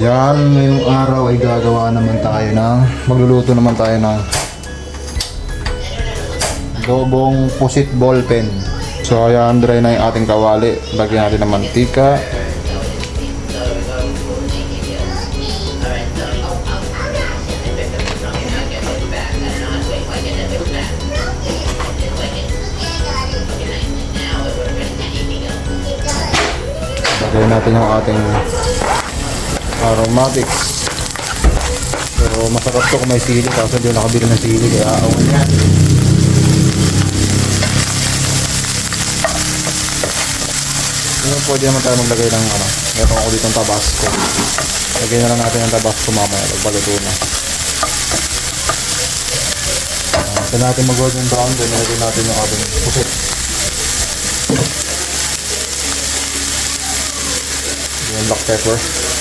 Yan, ngayong araw ay gagawa naman tayo ng, magluluto naman tayo ng dobong pusit ball pen. So ayan, dry na yung ating kawali. Lagyan natin ng mantika. Lagyan natin yung ating aromatics. So masarap to kung may sili kaso hindi nakabili ng sili kaya awan yan. Ngayon pwede naman tayo maglagay ng ano, meron ako dito ng tabasco. Lagyan na lang natin ng tabasco mamaya pag baluto na. Uh, so natin mag-golden brown then nilagay natin yung ating pusit. Yung black pepper.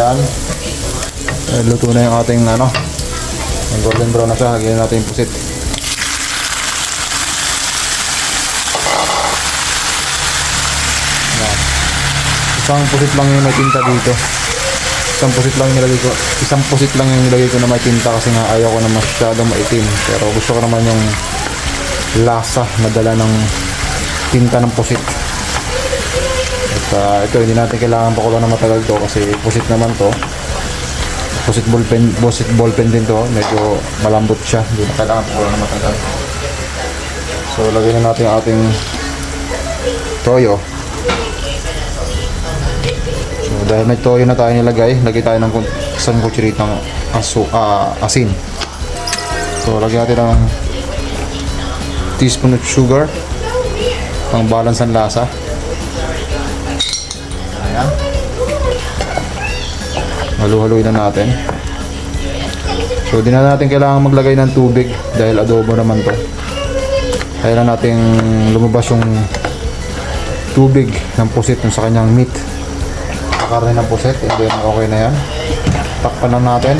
So ayan. Eh, luto na yung ating ano. Yung golden brown na siya. Lagyan natin yung pusit. Yan. Isang pusit lang yung may tinta dito. Isang pusit lang nilagay ko. Isang pusit lang yung nilagay ko na may tinta kasi nga ayaw ko na masyadong maitim. Pero gusto ko naman yung lasa na dala ng tinta ng pusit. At ah, ito, hindi natin kailangan pakulo na matagal to kasi pusit naman to. Pusit ballpen, pusit ballpen din to. Medyo malambot siya. Hindi na kailangan pakulo na matagal. So, lagyan na natin ang ating toyo. So, dahil may toyo na tayo nilagay, lagay tayo ng isang kutsirito ng aso, ah, asin. So, lagyan natin ng teaspoon of sugar pang balance ang lasa. Ayan. Halu-haluin na natin. So, di na natin kailangan maglagay ng tubig dahil adobo naman to. Kaya na natin lumabas yung tubig ng pusit yung sa kanyang meat. Kakarne ng pusit, and then okay na yan. Takpan na natin.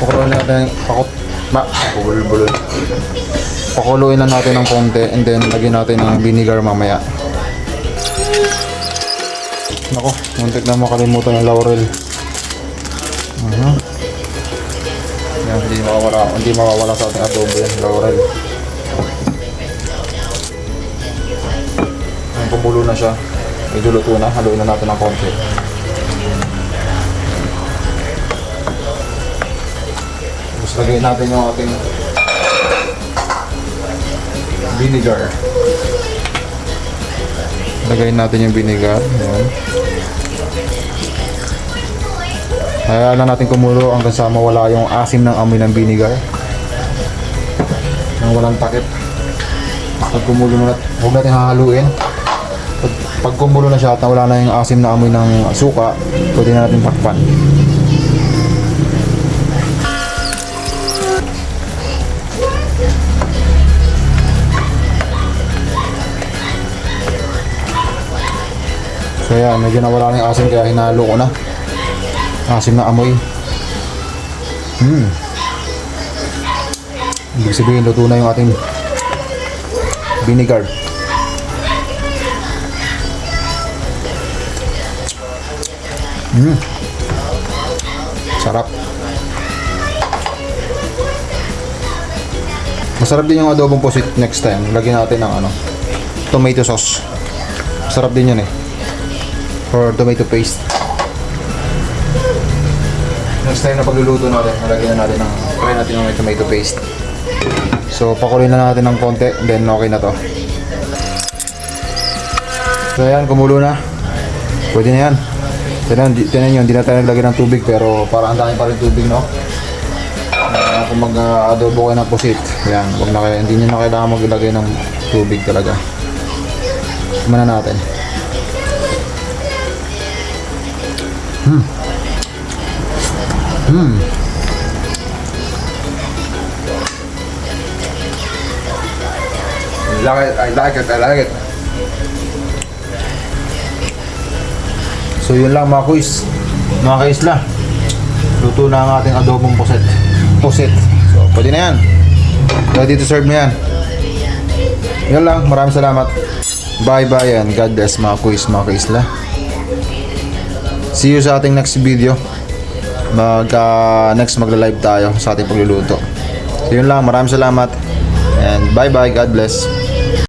Pakuloyin natin, pakut, ma, bulbulol. Pakuluin lang natin ng konti and then lagyan natin ng vinegar mamaya. Nako, muntik na makalimutan ng laurel. Uh Yan, hindi mawawala, hindi mawawala sa ating adobo yan, laurel. Ang kumulo na siya. Medyo luto na, haluin na natin ng konti. Tapos lagyan natin yung ating vinegar. Lagay natin yung vinegar. Ayan. Hayaan lang natin kumulo hanggang sa mawala yung asim ng amoy ng vinegar. Nang walang takip. Pag kumulo na, huwag natin hahaluin. Pag, pag kumulo na siya at nawala na yung asim na amoy ng suka, pwede na natin takpan. Yan, medyo nawala na yung asim kaya hinalo ko na. Asim na amoy. Hmm. Ibig sabihin, luto na yung ating vinegar. Hmm. Sarap. Masarap din yung adobong pusit next time. Lagyan natin ng ano, tomato sauce. Sarap din yun eh or tomato paste. Next time na pagluluto natin, nalagyan na natin ng try natin ng tomato paste. So, pakuloyin na natin ng konti, then okay na to. So, ayan, kumulo na. Pwede na yan. Tinan, tinan nyo, hindi na tayo naglagay ng tubig, pero para ang dami pa rin tubig, no? Uh, kung mag-adobo kayo ng pusit, yan, wag na kayo, hindi nyo na kailangan maglagay ng tubig talaga. Tumana natin. Hmm. Like it, I like it, I like it. So yun lang mga kuis. Mga kaisla. Luto na ang ating adobong puset. Puset. So pwede na yan. Ready to serve na yan. Yun lang. Maraming salamat. Bye bye and God bless mga kuis mga kaisla. See you sa ating next video. Mag ah, next magla-live tayo sa ating pagluluto. So yun lang. Maraming salamat. And bye bye. God bless.